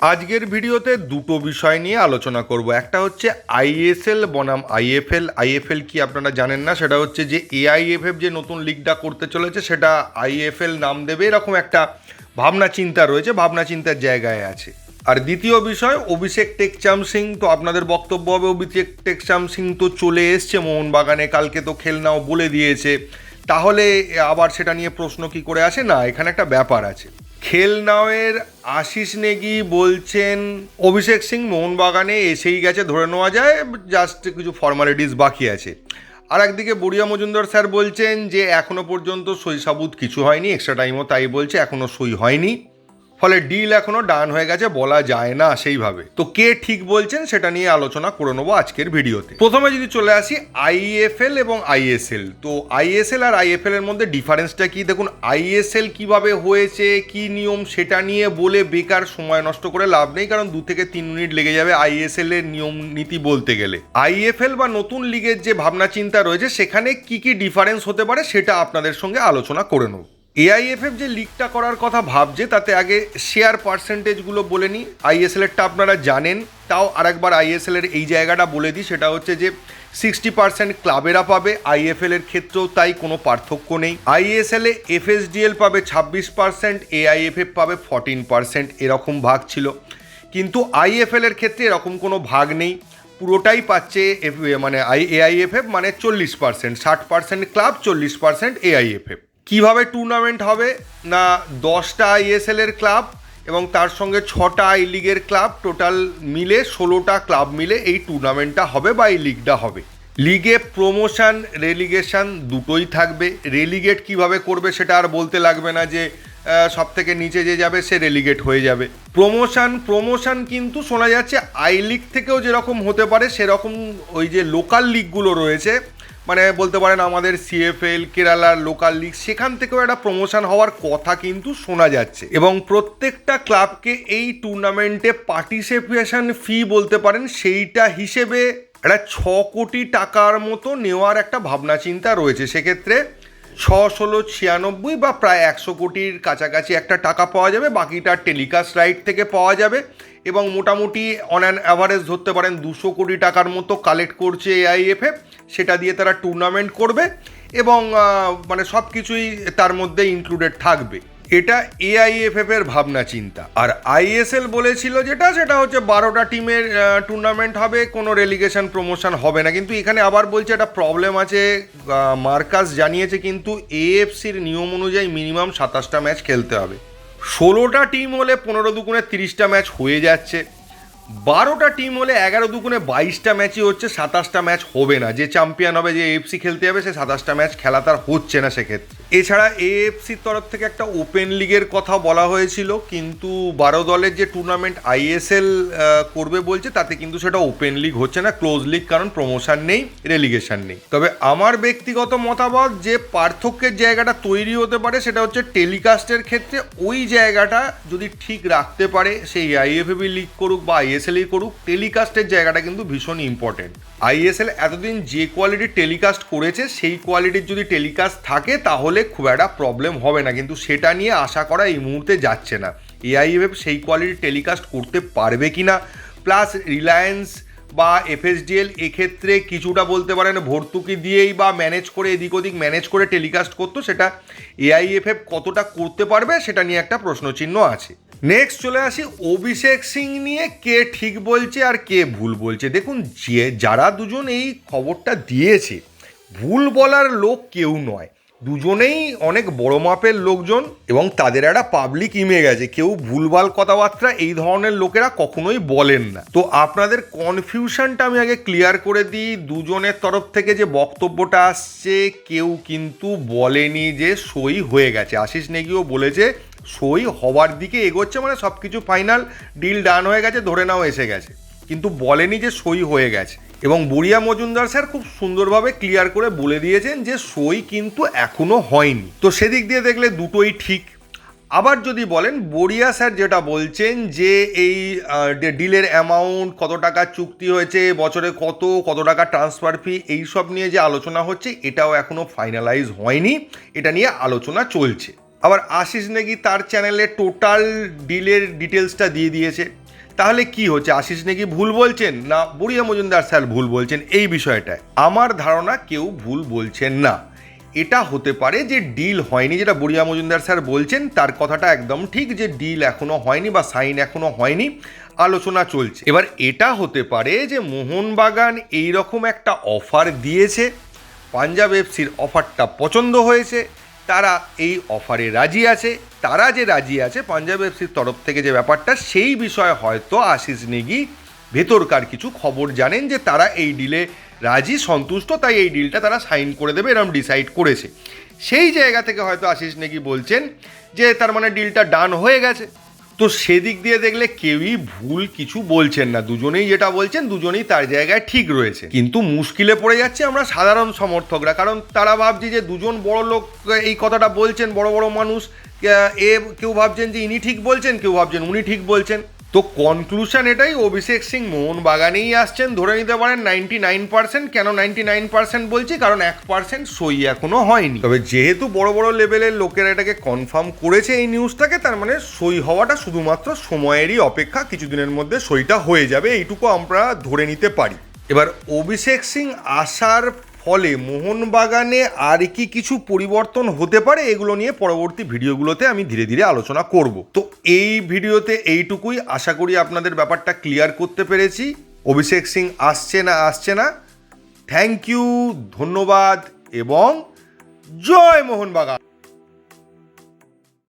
আজকের ভিডিওতে দুটো বিষয় নিয়ে আলোচনা করব। একটা হচ্ছে আইএসএল বনাম আইএফএল আইএফএল কি আপনারা জানেন না? সেটা হচ্ছে যে এআইএফএফ যে নতুন লিগটা করতে চলেছে, সেটা আইএফএল নাম দেবে। এরকম একটা ভাবনা চিন্তা রয়েছে, ভাবনা চিন্তার জায়গায় আছে। আর দ্বিতীয় বিষয়, অভিষেক টেকচাম সিং, তো আপনাদের বক্তব্য হবে, অভিষেক টেকচাম সিং তো চলে এসছে মোহনবাগানে, কালকে তো খেলনাও বলে দিয়েছে। তাহলে আবার সেটা নিয়ে প্রশ্ন কি করে আসে? না, এখানে একটা ব্যাপার আছে। খেলনাওয়ের আশিস নেগি বলছেন, অভিষেক সিং মোহনবাগানে এসেই গেছে, ধরে নেওয়া যায় জাস্ট কিছু ফর্মালিটিস বাকি আছে। আর একদিকে বুড়িয়া মজুমদার স্যার বলছেন যে, এখনও পর্যন্ত সই সাবুত কিছু হয়নি এক্সট্রা টাইমও তাই বলছে এখনও সই হয়নি। ফলে ডিল এখনও ডান হয়ে গেছে, বলা যায় না সেইভাবে। তো কে ঠিক বলছেন সেটা নিয়ে আলোচনা করে নেব আজকের ভিডিওতে। প্রথমে যদি চলে আসি আইএফএল এবং আইএসএল তো আইএসএল আর আইএফএল এর মধ্যে ডিফারেন্সটা কি? দেখুন আইএসএল কীভাবে হয়েছে, কি নিয়ম সেটা নিয়ে বলে বেকার সময় নষ্ট করে লাভ নেই, কারণ দু থেকে তিন মিনিট লেগে যাবে আইএসএল এর নিয়ম নীতি বলতে গেলে। আইএফএল বা নতুন লিগের যে ভাবনা চিন্তা রয়েছে, সেখানে কি কি ডিফারেন্স হতে পারে সেটা আপনাদের সঙ্গে আলোচনা করে নেব। এআইএফএফ যে লিকটা করার কথা ভাবছে, তাতে আগে শেয়ার পার্সেন্টেজগুলো বলে নিই। আইএসএলেরটা আপনারা জানেন, তাও আরেকবার আইএসএলের এই জায়গাটা বলে দিই, সেটা হচ্ছে যে সিক্সটি পার্সেন্ট ক্লাবেরা পাবে আইএফএল এর ক্ষেত্রেও তাই কোনো পার্থক্য নেই। আইএসএল এ এফএসডিএল পাবে ছাব্বিশ পার্সেন্ট এআইএফএফ পাবে ফর্টিন পার্সেন্ট এরকম ভাগ ছিল। কিন্তু আইএফএল এর ক্ষেত্রে এরকম কোনো ভাগ নেই। পুরোটাই পাচ্ছে এফ মানে আই এআইএফএফ মানে চল্লিশ পার্সেন্ট ষাট পার্সেন্ট ক্লাব চল্লিশ পার্সেন্ট এআইএফএফ কীভাবে টুর্নামেন্ট হবে, না দশটা আইএসএল এর ক্লাব এবং তার সঙ্গে ছটা আই লিগের ক্লাব টোটাল মিলে ষোলোটা ক্লাব মিলে এই টুর্নামেন্টটা হবে বা এই লিগটা হবে। লিগে প্রমোশন রেলিগেশন দুটোই থাকবে। রেলিগেট কীভাবে করবে সেটা আর বলতে লাগবে না যে সব থেকে নিচে যে যাবে সে রেলিগেট হয়ে যাবে। প্রমোশন প্রমোশন কিন্তু শোনা যাচ্ছে আই লিগ থেকেও যেরকম হতে পারে, সেরকম ওই যে লোকাল লিগগুলো রয়েছে মানে বলতে পারেন আমাদের সিএফএল কেরালার লোকাল লিগ সেখান থেকেও একটা প্রমোশন হওয়ার কথা কিন্তু শোনা যাচ্ছে। এবং প্রত্যেকটা ক্লাবকে এই টুর্নামেন্টে পার্টিসিপেশন ফি বলতে পারেন, সেইটা হিসেবে একটা ছ কোটি টাকার মতো নেওয়ার একটা ভাবনা চিন্তা রয়েছে। সেক্ষেত্রে ছ ষোলো ছিয়ানব্বই বা প্রায় একশো কোটির কাছাকাছি একটা টাকা পাওয়া যাবে, বাকিটা টেলিকাস্ট রাইট থেকে পাওয়া যাবে। এবং মোটামুটি অন অ্যান অ্যাভারেজ ধরতে পারেন দুশো কোটি টাকার মতো কালেক্ট করছে এআইএফএ সেটা দিয়ে তারা টুর্নামেন্ট করবে এবং মানে সব কিছুই তার মধ্যে ইনক্লুডেড থাকবে। এটা এআইএফএফ এর ভাবনা চিন্তা। আর আইএসএল বলেছিল যেটা, সেটা হচ্ছে বারোটা টিমের টুর্নামেন্ট হবে, কোনো রেলিগেশন প্রমোশন হবে না। কিন্তু এখানে আবার বলছে একটা প্রবলেম আছে মার্কাস জানিয়েছে কিন্তু এএফসির নিয়ম অনুযায়ী মিনিমাম সাতাশটা ম্যাচ খেলতে হবে। ষোলোটা টিম হলে পনেরো দুগুণে তিরিশটা ম্যাচ হয়ে যাচ্ছে। বারোটা টিম হলে এগারো দুগুণে বাইশটা ম্যাচই হচ্ছে, সাতাশটা ম্যাচ হবে না। যে চ্যাম্পিয়ন হবে, যে এফসি খেলতে হবে সে সাতাশটা ম্যাচ খেলা তার হচ্ছে না সেক্ষেত্রে। এছাড়া এএফসির তরফ থেকে একটা ওপেন লিগের কথা বলা হয়েছিল, কিন্তু বারো দলের যে টুর্নামেন্ট আইএসএল করবে বলছে, তাতে কিন্তু সেটা ওপেন লিগ হচ্ছে না ক্লোজ লিগ কারণ প্রমোশন নেই রেলিগেশন নেই। তবে আমার ব্যক্তিগত মতামত, যে পার্থক্যের জায়গাটা তৈরি হতে পারে, সেটা হচ্ছে টেলিকাস্টের ক্ষেত্রে ওই জায়গাটা যদি ঠিক রাখতে পারে, সেই আইএফএবি লিগ করুক বা আইএসএলই করুক টেলিকাস্টের জায়গাটা কিন্তু ভীষণ ইম্পর্টেন্ট আইএসএল এতদিন যে কোয়ালিটির টেলিকাস্ট করেছে, সেই কোয়ালিটির যদি টেলিকাস্ট থাকে, তাহলে খুব একটা প্রবলেম হবে না। কিন্তু সেটা নিয়ে আশা করা এই মুহূর্তে যাচ্ছে না। এআইএফ সেই কোয়ালিটির টেলিকাস্ট করতে পারবে কি না প্লাস রিলায়েন্স বা এফএসডিএল এক্ষেত্রে কিছুটা বলতে পারেন ভর্তুকি দিয়েই বা ম্যানেজ করে এদিক ওদিক ম্যানেজ করে টেলিকাস্ট করতো, সেটা এআইএফএফ কতটা করতে পারবে সেটা নিয়ে একটা প্রশ্নচিহ্ন আছে। নেক্সট চলে আসি অভিষেক সিং নিয়ে, কে ঠিক বলছে আর কে ভুল বলছে। দেখুন, যে যারা দুজন এই খবরটা দিয়েছে, ভুল বলার লোক কেউ নয়। দুজনেই অনেক বড় মাপের লোকজন এবং তাদের একটা পাবলিক ইমেজ আছে। কেউ ভুলভাল কথাবার্তা এই ধরনের লোকেরা কখনোই বলেন না। তো আপনাদের কনফিউশনটা আমি আগে ক্লিয়ার করে দিই। দুজনের তরফ থেকে যে বক্তব্যটা আসছে, কেউ কিন্তু বলেনি যে সই হয়ে গেছে। আশিস নেগিও বলেছে, সই হওয়ার দিকে এগোচ্ছে মানে সব কিছু ফাইনাল ডিল ডান হয়ে গেছে, ধরে নাও এসে গেছে। কিন্তু বলেনি যে সই হয়ে গেছে। এবং বুড়িয়া মজুমদার স্যার খুব সুন্দরভাবে ক্লিয়ার করে বলে দিয়েছেন যে সই কিন্তু এখনও হয়নি। তো সেদিক দিয়ে দেখলে দুটোই ঠিক। আবার যদি বলেন, বড়িয়া স্যার যেটা বলছেন যে এই ডিলের অ্যামাউন্ট কত টাকা চুক্তি হয়েছে, বছরে কত কত টাকা ট্রান্সফার ফি এইসব নিয়ে যে আলোচনা হচ্ছে, এটাও এখনও ফাইনালাইজ হয়নি। এটা নিয়ে আলোচনা চলছে। আবার আশিস নেগি তার চ্যানেলে টোটাল ডিলের ডিটেলসটা দিয়ে দিয়েছে। তাহলে কি হচ্ছে? আশিস নাকি ভুল বলছেন না বুড়িয়া মজুমদার স্যার ভুল বলছেন? এই বিষয়টায়। আমার ধারণা কেউ ভুল বলছেন না। এটা হতে পারে যে ডিল হয়নি যেটা বুড়িয়া মজুমদার স্যার বলছেন, তার কথাটা একদম ঠিক যে ডিল এখনও হয়নি বা সাইন এখনও হয়নি, আলোচনা চলছে। এবার এটা হতে পারে যে মোহনবাগান এই রকম একটা অফার দিয়েছে, পাঞ্জাব এফসির অফারটা পছন্দ হয়েছে তারা এই অফারে রাজি আছে, তারা যে রাজি আছে, পাঞ্জাব এফসির তরফ থেকে যে ব্যাপারটা, সেই বিষয়ে হয়তো আশিস নেগি ভেতরকার কিছু খবর জানেন যে তারা এই ডিলে রাজি, সন্তুষ্ট, তাই এই ডিলটা তারা সাইন করে দেবে এরকম ডিসাইড করেছে। সেই জায়গা থেকে হয়তো আশিস নেগি বলছেন যে তার মানে ডিলটা ডান হয়ে গেছে। তো সেদিক দিয়ে দেখলে কেউই ভুল কিছু বলছেন না। দুজনেই যেটা বলছেন, দুজনেই তার জায়গায় ঠিক রয়েছে। কিন্তু মুশকিলে পড়ে যাচ্ছে আমরা সাধারণ সমর্থকরা, কারণ তারা ভাবছি যে দুজন বড় লোক এই কথাটা বলছেন, বড় বড় মানুষ এ কেউ ভাবছেন যে ইনি ঠিক বলছেন, কেউ ভাবছেন উনি ঠিক বলছেন। তো কনক্লুশন এটাই, অভিষেক সিং মোহন বাগানেই আসছেন, ধরে নিতে পারেন নাইনটি নাইন পার্সেন্ট কেন নাইনটি নাইন পার্সেন্ট বলছি? কারণ এক পার্সেন্ট সই এখনও হয়নি। তবে যেহেতু বড় বড় লেভেলের লোকেরা এটাকে কনফার্ম করেছে এই নিউজটাকে তার মানে সই হওয়াটা শুধুমাত্র সময়েরই অপেক্ষা, কিছুদিনের মধ্যে সইটা হয়ে যাবে, এইটুকু আমরা ধরে নিতে পারি। এবার অভিষেক সিং আসার ফলে মোহনবাগানে আর কি কিছু পরিবর্তন হতে পারে এগুলো নিয়ে পরবর্তী ভিডিওগুলোতে আমি ধীরে ধীরে আলোচনা করব। তো এই ভিডিওতে এইটুকুই। আশা করি আপনাদের ব্যাপারটা ক্লিয়ার করতে পেরেছি। অভিষেক সিং আসছে না আসছে না। থ্যাংক ইউ, ধন্যবাদ এবং জয় মোহনবাগান।